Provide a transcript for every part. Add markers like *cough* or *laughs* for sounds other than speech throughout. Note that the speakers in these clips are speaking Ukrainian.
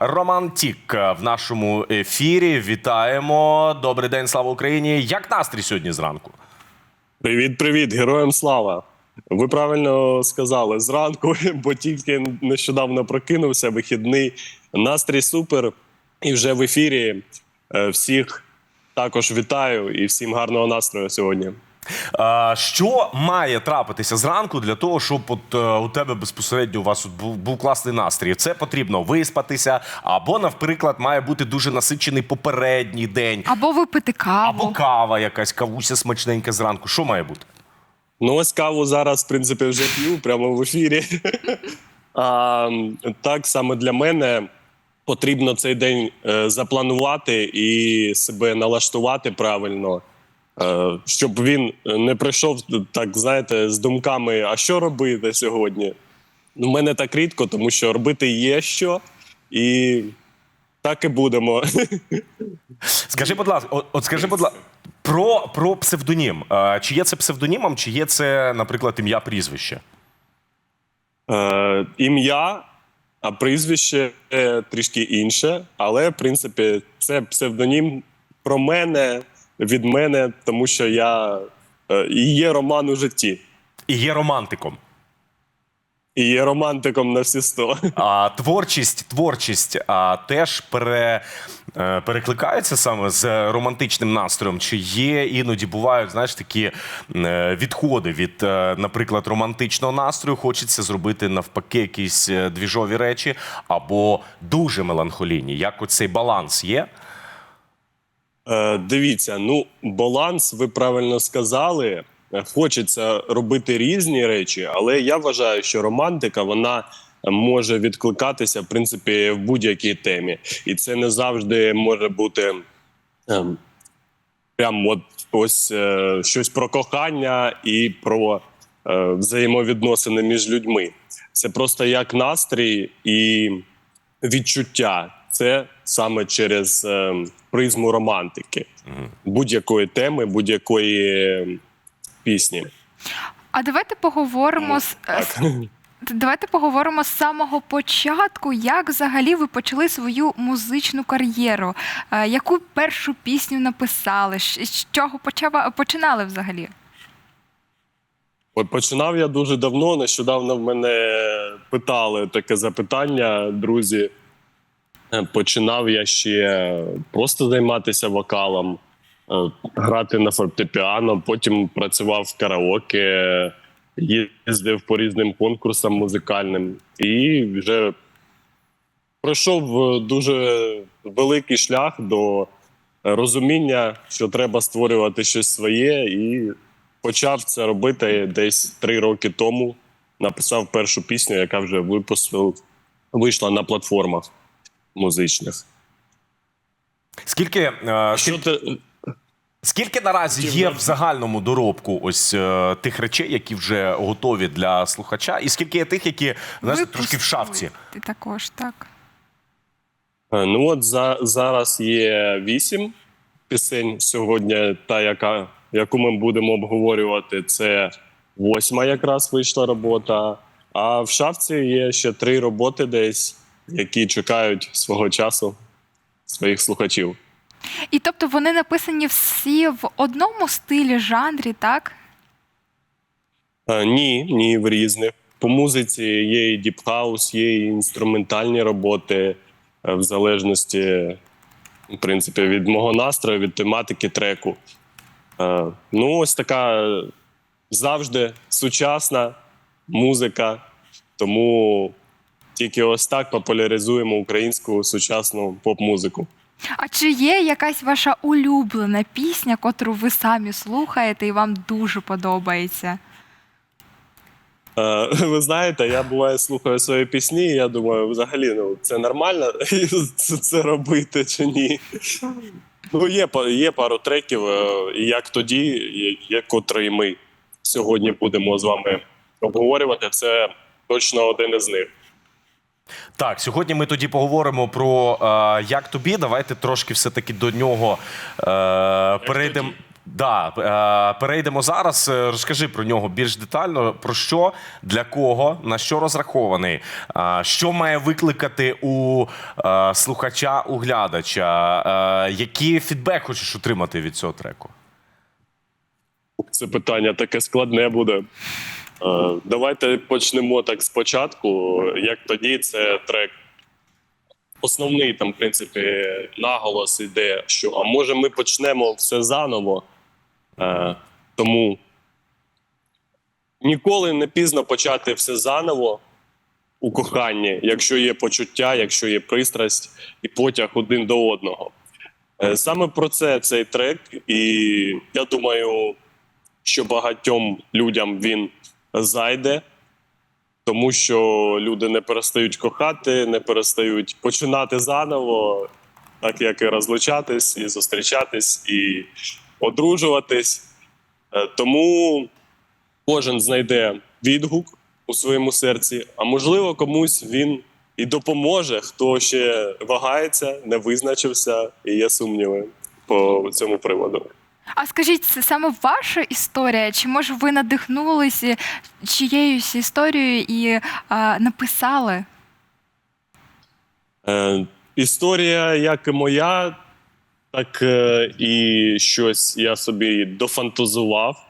Романтік в нашому ефірі. Вітаємо. Добрий день, слава Україні. Як настрій сьогодні зранку? Привіт, привіт, героям слава. Ви правильно сказали зранку, *laughs* бо тільки нещодавно прокинувся, вихідний. Настрій супер. І вже в ефірі Е, всіх також вітаю і всім гарного настрою сьогодні. Що має трапитися зранку для того, щоб от, е, у тебе безпосередньо у вас був, був класний настрій? Це потрібно виспатися, або, наприклад, має бути дуже насичений попередній день, Або випити каву. або кава, якась кавуся смачненька зранку. Що має бути? Ну, ось каву зараз, в принципі, вже п'ю прямо в ефірі. А, так саме для мене потрібно цей день е, запланувати і себе налаштувати правильно, щоб він не прийшов так, знаєте, з думками: а що робити сьогодні? Ну, в мене так рідко, тому що робити є що, і так і будемо. *laughs* Скажи, будь ласка, от, от скажи, будь ласка, про, про псевдонім. Е, Чи є це псевдонімом, чи є це, наприклад, ім'я прізвище? Е, ім'я, а прізвище е, трішки інше. Але, в принципі, це псевдонім про мене, від мене, тому що я е, і є роман у житті. І є романтиком. І є романтиком на всі сто. А творчість, творчість а, теж пере, е, перекликається саме з романтичним настроєм. Чи є іноді бувають знаєш такі е, відходи від, наприклад, романтичного настрою? Хочеться зробити навпаки якісь двіжові речі, або дуже меланхолійні. Як оцей баланс є? Е, дивіться, ну баланс, ви правильно сказали. Е, Хочеться робити різні речі, але я вважаю, що романтика вона може відкликатися в принципі в будь-якій темі, і це не завжди може бути ем, прям от ось е, щось про кохання і про е, взаємовідносини між людьми. Це просто як настрій і відчуття. Це саме через е, призму романтики будь-якої теми, будь-якої е, пісні. А давайте поговоримо з Так. давайте поговоримо з самого початку, як взагалі ви почали свою музичну кар'єру. Е, Яку першу пісню написали? З чого починали взагалі? Починав я дуже давно. Нещодавно в мене питали таке запитання, друзі. Е, Починав я ще просто займатися вокалом, е, грати на фортепіано, потім працював в караоке, їздив по різним конкурсам музикальним і вже пройшов е, дуже великий шлях до розуміння, що треба створювати щось своє, і почав це робити десь три роки тому. Написав першу пісню, яка вже випустив, вийшла на платформах музичних. Скільки, е, Що скільки, ти скільки наразі є в загальному доробку ось е, тих речей, які вже готові для слухача, і скільки є тих, які знаєш, трошки в шафці? Ти також, так. Е, Ну от за, зараз є вісім пісень сьогодні. Та, яка, яку ми будемо обговорювати, це восьма якраз вийшла робота. А в шафці є ще три роботи десь, які чекають свого часу своїх слухачів. І тобто вони написані всі в одному стилі, жанрі, так? Е, Ні, ні, в різних. По музиці є і діпхаус, є і інструментальні роботи, е, в залежності, в принципі, від мого настрою, від тематики треку. Е, Ну, ось така завжди сучасна музика. Тому тільки ось так популяризуємо українську сучасну поп-музику. А чи є якась ваша улюблена пісня, котру ви самі слухаєте і вам дуже подобається? Е, Ви знаєте, я буває слухаю свої пісні, і я думаю, взагалі, ну це нормально *laughs* це, це робити чи ні. Ну, є, є пару треків, е, як тоді, є котрий ми сьогодні будемо з вами обговорювати. Це точно один із них. Так, сьогодні ми тоді поговоримо про е, як тобі. Давайте трошки все-таки до нього е, перейдемо. Да, е, перейдемо зараз. Е, Розкажи про нього більш детально. Про що, для кого, на що розрахований, Е, що має викликати у е, слухача, у глядача, Е, який фідбек хочеш отримати від цього треку? Це питання таке складне буде. Е, Давайте почнемо так спочатку. Як тоді, це трек. Основний там, в принципі, наголос іде, що а може ми почнемо все заново. Е, Тому ніколи не пізно почати все заново у коханні, якщо є почуття, якщо є пристрасть і потяг один до одного. Е, Саме про це цей трек, і я думаю, що багатьом людям він зайде, тому що люди не перестають кохати, не перестають починати заново, так як і розлучатись, і зустрічатись, і одружуватись. Е, Тому кожен знайде відгук у своєму серці, а можливо, комусь він і допоможе, хто ще вагається, не визначився і є сумніви по цьому приводу. А скажіть, це саме ваша історія? Чи може ви надихнулися чиєюсь історією і е, написали? Е, історія, як і моя, так е, і щось я собі дофантазував,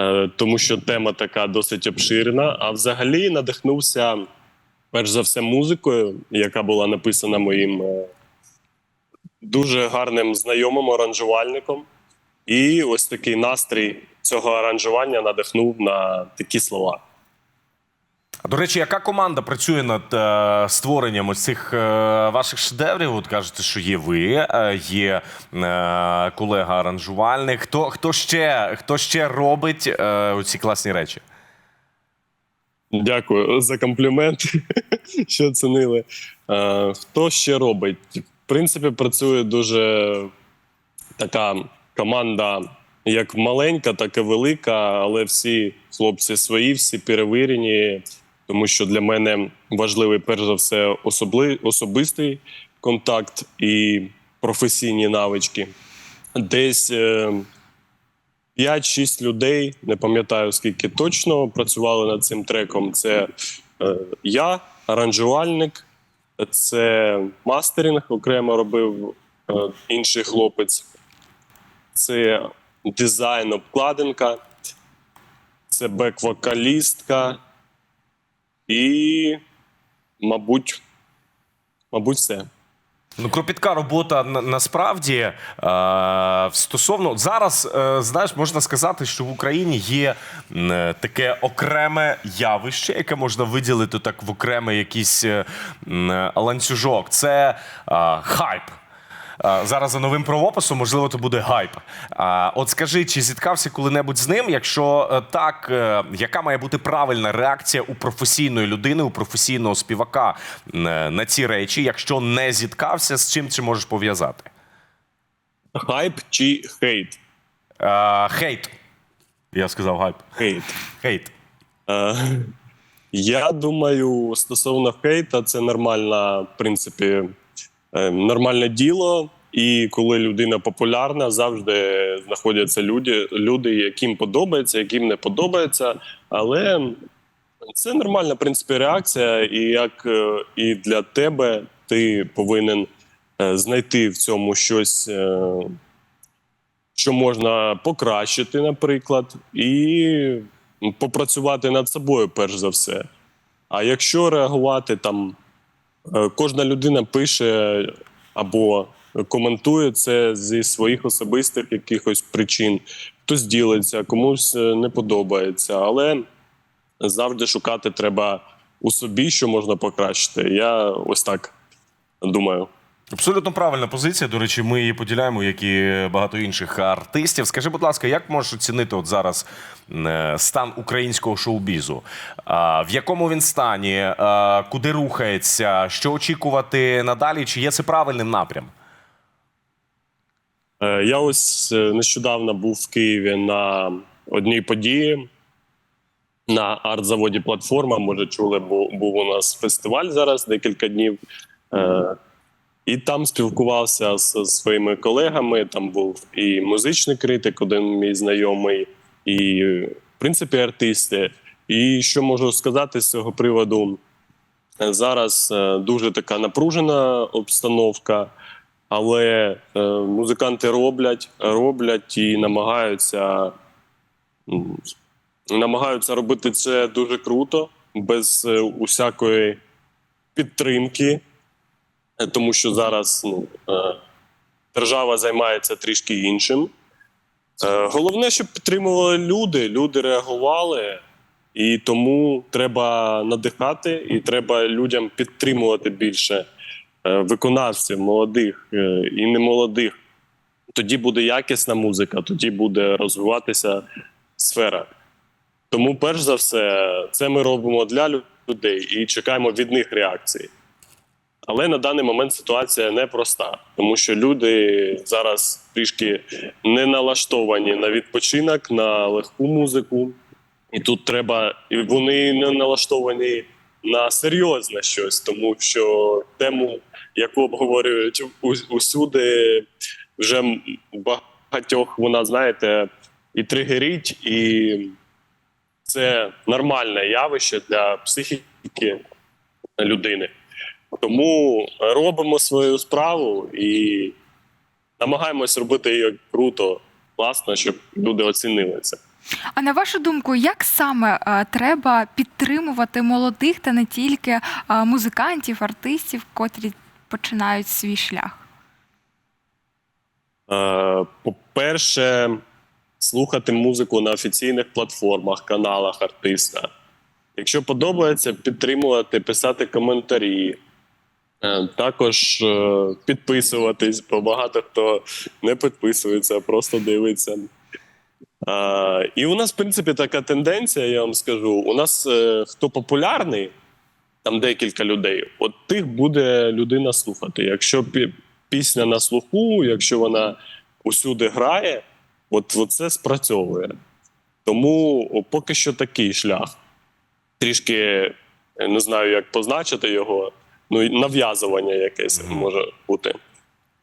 е, тому що тема така досить обширна. А взагалі надихнувся перш за все музикою, яка була написана моїм е, дуже гарним знайомим аранжувальником. І ось такий настрій цього аранжування надихнув на такі слова. До речі, яка команда працює над е, створенням ось цих е, ваших шедеврів? От кажете, що є ви, е, є е, колега-аранжувальник. Хто, хто, ще, хто ще робить е, оці класні речі? Дякую за комплімент, *laughs* що оцінили. Е, хто ще робить? В принципі, працює дуже така команда, як маленька, так і велика, але всі хлопці свої, всі перевірені, тому що для мене важливий перш за все особли, особистий контакт і професійні навички. Десь е, 5-6 людей, не пам'ятаю скільки точно, працювали над цим треком. Це е, я, аранжувальник, це мастеринг окремо робив е, інший хлопець, це дизайн обкладинка, це бек-вокалістка і, мабуть, мабуть, все. Ну, кропітка робота на, насправді е, стосовно зараз, е, знаєш, можна сказати, що в Україні є е, таке окреме явище, яке можна виділити так в окремий якийсь е, е, ланцюжок. Це е, хайп. Зараз за новим правописом, можливо, то буде гайп. От скажи, чи зіткався коли-небудь з ним? Якщо е, так, е, яка має бути правильна реакція у професійної людини, у професійного співака е, на ці речі? Якщо не зіткався, з чим це можеш пов'язати? Хайп чи хейт? Хейт. Я сказав гайп. Хейт. Хейт. Я думаю, стосовно хейта, це нормальна, в принципі, нормальне діло. І коли людина популярна, завжди знаходяться люди, люди, яким подобається, яким не подобається. Але це нормальна, в принципі, реакція, і як е, і для тебе ти повинен е, знайти в цьому щось, е, що можна покращити, наприклад, і попрацювати над собою, перш за все. А якщо реагувати там, кожна людина пише або коментує це зі своїх особистих якихось причин, хтось ділиться, комусь е, не подобається, але завжди шукати треба у собі, що можна покращити. Я ось так думаю. Абсолютно правильна позиція. До речі, ми її поділяємо, як і багато інших артистів. Скажи, будь ласка, як можеш оцінити от зараз е, стан українського шоу-бізу? В якому він стані? Куди рухається? Що очікувати надалі? Чи є це правильним напрям? Е, Я ось е, нещодавно був в Києві на одній події на арт-заводі Платформа. Може, чули, бу- був у нас фестиваль зараз декілька днів. І там спілкувався з своїми колегами. Там був і музичний критик, один мій знайомий, і, в принципі, артисти. І що можу сказати з цього приводу? Е, Зараз е, дуже така напружена обстановка, але е, музиканти роблять, роблять і намагаються, намагаються робити це дуже круто, без усякої підтримки, тому що зараз ну, е, держава займається трішки іншим. Е, Головне, щоб підтримували люди, люди реагували, і тому треба надихати, і треба людям підтримувати більше е, виконавців, молодих і немолодих. Тоді буде якісна музика, тоді буде розвиватися сфера. Тому, перш за все, це ми робимо для людей і чекаємо від них реакції. Але на даний момент ситуація непроста, тому що люди зараз трішки не налаштовані на відпочинок, на легку музику. І тут треба, і вони не налаштовані на серйозне щось, тому що тему, яку обговорюють усюди, вже багатьох вона, знаєте, і тригерить, і це нормальне явище для психіки людини. Тому робимо свою справу і намагаємось робити її круто, класно, щоб люди оцінили це. А на вашу думку, як саме е, треба підтримувати молодих та не тільки е, музикантів, артистів, котрі починають свій шлях? Е, По-перше, слухати музику на офіційних платформах, каналах артиста. Якщо подобається, підтримувати, писати коментарі. Е, Також е, підписуватись, бо багато хто не підписується, а просто дивиться. А, і у нас, в принципі, така тенденція, я вам скажу. У нас е, хто популярний, там декілька людей, от тих буде людина слухати. Якщо пісня на слуху, якщо вона усюди грає, от, це спрацьовує. Тому поки що такий шлях. Трішки е, не знаю, як позначити його. Ну, нав'язування якесь може бути.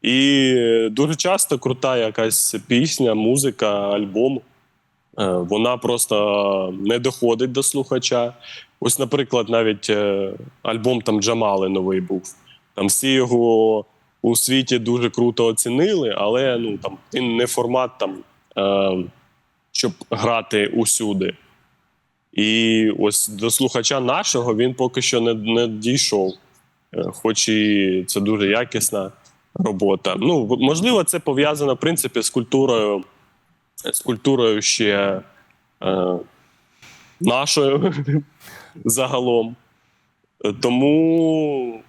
І дуже часто крута якась пісня, музика, альбом. е, Вона просто не доходить до слухача. Ось, наприклад, навіть е, альбом там Джамали новий був. Там всі його у світі дуже круто оцінили, але ну там він не формат там, е, щоб грати усюди. І ось до слухача нашого він поки що не, не дійшов. Е, Хоч і це дуже якісна робота. Ну, можливо, це пов'язано в принципі з культурою, з культурою ще е, нашою *laughs* загалом. Тому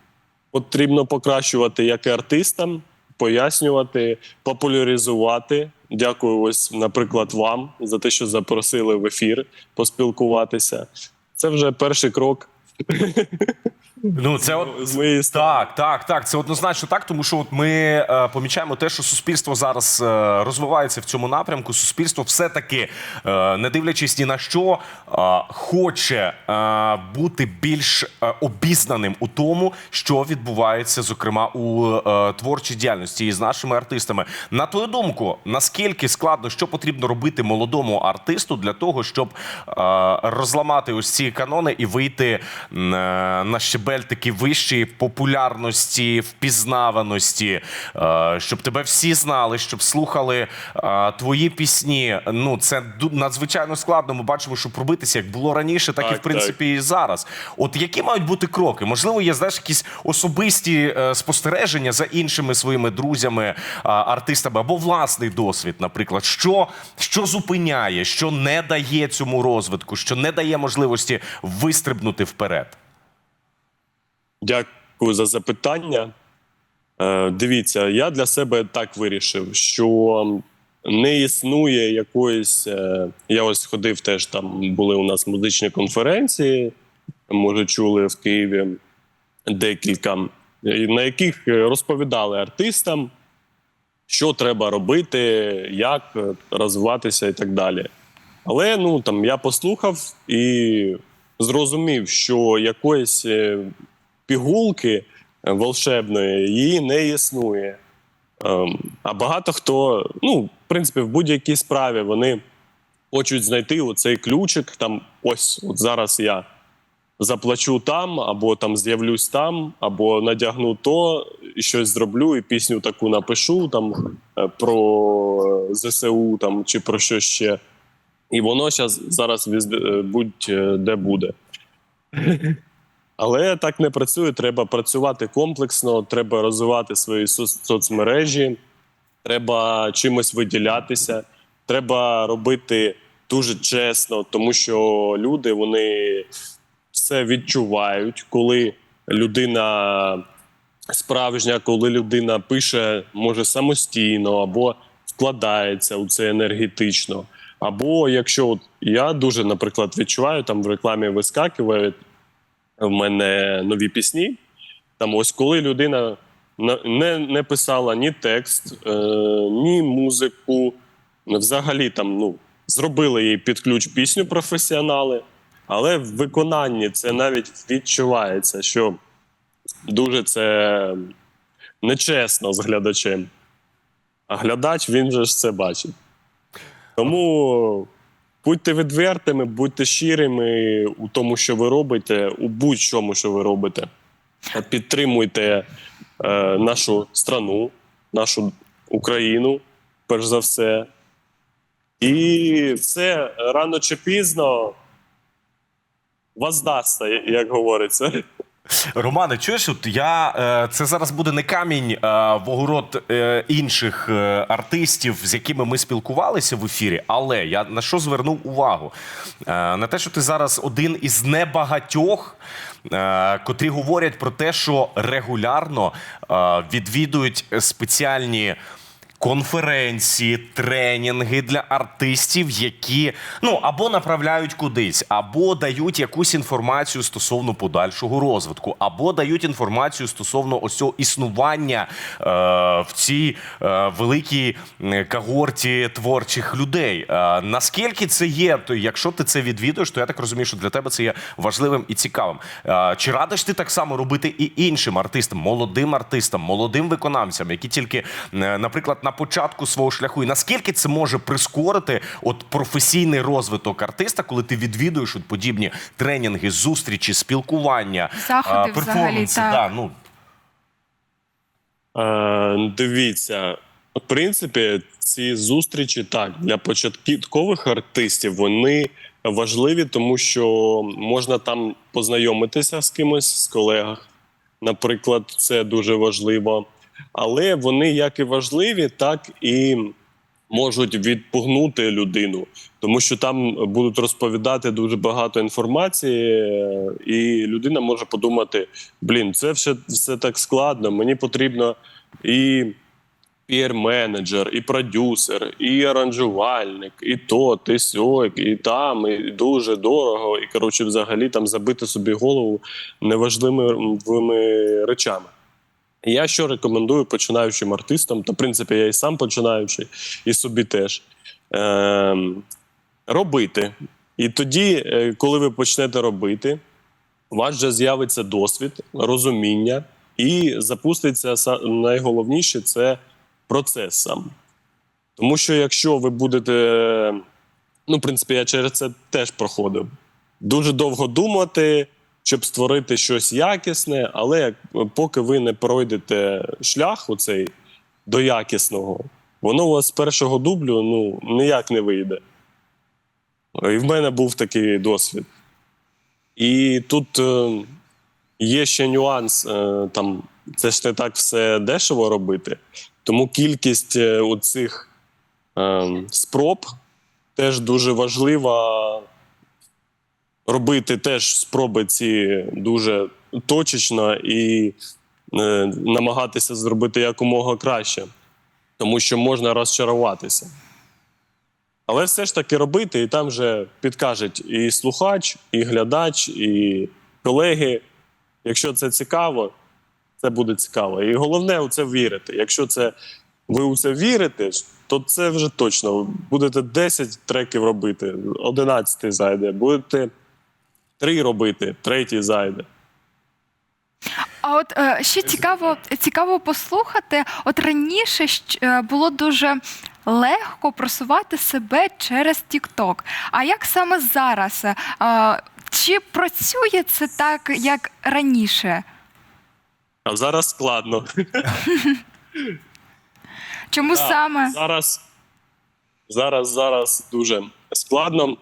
потрібно покращувати як і артистам, пояснювати, популяризувати. Дякую, ось, наприклад, вам за те, що запросили в ефір поспілкуватися. Це вже перший крок *laughs* Ну, це от сторони. Так, так, так. Це однозначно так, тому що от ми е, помічаємо те, що суспільство зараз е, розвивається в цьому напрямку. Суспільство все-таки, е, не дивлячись ні на що, е, хоче е, бути більш е, обізнаним у тому, що відбувається, зокрема у е, творчій діяльності і з нашими артистами. На твою думку, наскільки складно, що потрібно робити молодому артисту для того, щоб е, розламати ось ці канони і вийти е, на щебель таки вищої популярності, впізнаваності, е, щоб тебе всі знали, щоб слухали е, твої пісні. Ну це надзвичайно складно. Ми бачимо, що пробитися як було раніше, так, і в принципі і зараз. От які мають бути кроки? Можливо, є знаєш якісь особисті е, спостереження за іншими своїми друзями, артистами або власний досвід, наприклад, що, що зупиняє, що не дає цьому розвитку, що не дає можливості вистрибнути вперед. Дякую за запитання. Е, дивіться, я для себе так вирішив, що не існує якоїсь. Е, я ось ходив теж там, були у нас музичні конференції, може, чули в Києві декілька, е, на яких розповідали артистам, що треба робити, як розвиватися і так далі. Але ну там я послухав і зрозумів, що якоїсь пігулки е, волшебної, її не існує. Ем, А багато хто, ну, в принципі, в будь-якій справі вони хочуть знайти оцей ключик. Там ось, от зараз я заплачу там, або там з'явлюсь там, або надягну то, щось зроблю, і пісню таку напишу там е, про ЗСУ там, чи про що ще. І воно зараз е, будь-де буде. *laughs* Але так не працює. Треба працювати комплексно, треба розвивати свої соц- соцмережі, треба чимось виділятися, треба робити дуже чесно, тому що люди вони все відчувають, коли людина справжня, коли людина пише, може самостійно або вкладається у це енергетично. Або якщо от я дуже, наприклад, відчуваю, там в рекламі вискакує в мене нові пісні. Там, ось коли людина не, не писала ні текст, е, ні музику, взагалі там ну, зробили їй під ключ пісню професіонали, але в виконанні це навіть відчувається, що дуже це нечесно з глядачем. А глядач він же ж це бачить. Тому будьте відвертими, будьте щирими у тому, що ви робите, у будь-чому, що ви робите. Підтримуйте е, нашу страну, нашу Україну, перш за все. І все рано чи пізно воздасться, як говориться. Романе, чуєш, от я е, це зараз буде не камінь е, в огород е, інших е, артистів, з якими ми спілкувалися в ефірі. Але я на що звернув увагу? На те, що ти зараз один із небагатьох, котрі говорять про те, що регулярно відвідують спеціальні. Конференції, тренінги для артистів, які ну або направляють кудись, або дають якусь інформацію стосовно подальшого розвитку, або дають інформацію стосовно ось цього існування е, в цій е, великій когорті творчих людей. Е, наскільки це є, то якщо ти це відвідуєш, то я так розумію, що для тебе це є важливим і цікавим. Е, чи радиш ти так само робити і іншим артистам, молодим артистам, молодим виконавцям, які тільки, е, наприклад, на початку свого шляху, і наскільки це може прискорити от професійний розвиток артиста, коли ти відвідуєш от подібні тренінги, зустрічі, спілкування, Заходи е, взагалі, так. да, ну Е, дивіться, в принципі, ці зустрічі так для початкових артистів вони важливі, тому що можна там познайомитися з кимось з колег. Наприклад, це дуже важливо. Але вони як і важливі, так і можуть відпугнути людину, тому що там будуть розповідати дуже багато інформації, і людина може подумати: блін, це все, все так складно. Мені потрібно і піар-менеджер, і продюсер, і аранжувальник, і то, і сьок, і там, і дуже дорого. І коротше, взагалі там забити собі голову неважливими речами. Я що рекомендую починаючим артистам, та в принципі я і сам починаючий, і собі теж ем, робити. І тоді, е, коли ви почнете робити, у вас вже з'явиться досвід, розуміння, і запуститься найголовніше це процес сам. Тому що якщо ви будете, ну, в принципі, я через це теж проходив, дуже довго думати, щоб створити щось якісне, але поки ви не пройдете шлях оцей до якісного, воно у вас з першого дублю ну, ніяк не вийде. І в мене був такий досвід. І тут е, є ще нюанс, е, там, це ж не так все дешево робити. Тому кількість е, оцих е, спроб теж дуже важлива. Робити теж спроби ці дуже точечно і е, намагатися зробити якомога краще, тому що можна розчаруватися. Але все ж таки робити, і там вже підкажуть і слухач, і глядач, і колеги. Якщо це цікаво, це буде цікаво. І головне у це вірити. Якщо це ви у це вірите, то це вже точно. Будете 10 треків робити, 11 зайде, будете 3 робити, третій зайде. А от е, ще цікаво, цікаво послухати. От раніше е, було дуже легко просувати себе через TikTok. А як саме зараз? Е, чи працює це так, як раніше? А зараз складно. Чому Так, саме? Зараз, зараз, зараз дуже складно,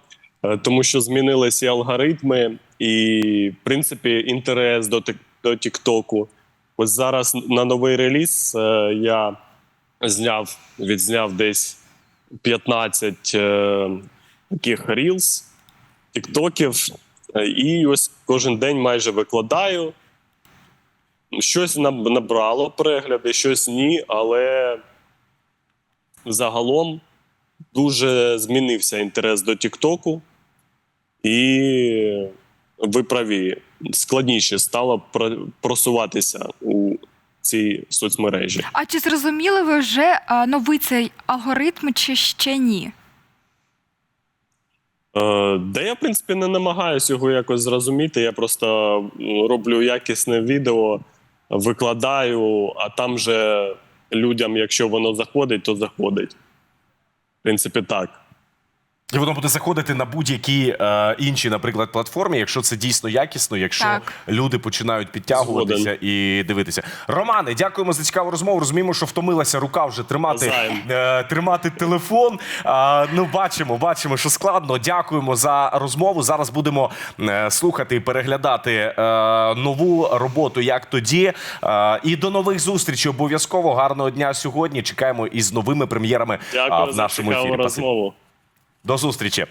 тому що змінилися алгоритми, і, в принципі, інтерес до, до Тіктоку. Ось зараз на новий реліз е, я зняв, відзняв десь 15 е, таких рілз, тіктоків, е, і ось кожен день майже викладаю. Щось наб- набрало перегляди, щось ні, але загалом дуже змінився інтерес до Тіктоку, і ви праві, складніше стало просуватися у цій соцмережі. А чи зрозуміли ви вже новий цей алгоритм, чи ще ні? Е, Де я, в принципі, не намагаюся його якось зрозуміти. Я просто роблю якісне відео, викладаю, а там же людям, якщо воно заходить, то заходить. Принципі, так. І воно буде заходити на будь-які е, інші, наприклад, платформи, якщо це дійсно якісно, якщо Так. люди починають підтягуватися Згоден. і дивитися. Романе, дякуємо за цікаву розмову. Розуміємо, що втомилася рука вже тримати, Навзаєм. е, тримати телефон. А, ну, бачимо, бачимо, що складно. Дякуємо за розмову. Зараз будемо е, слухати і переглядати е, нову роботу, як тоді. Е, і до нових зустрічей. Обов'язково гарного дня сьогодні. Чекаємо із новими прем'єрами а, Дякую в за нашому цікаву ефірі. Розмову. До зустрічі.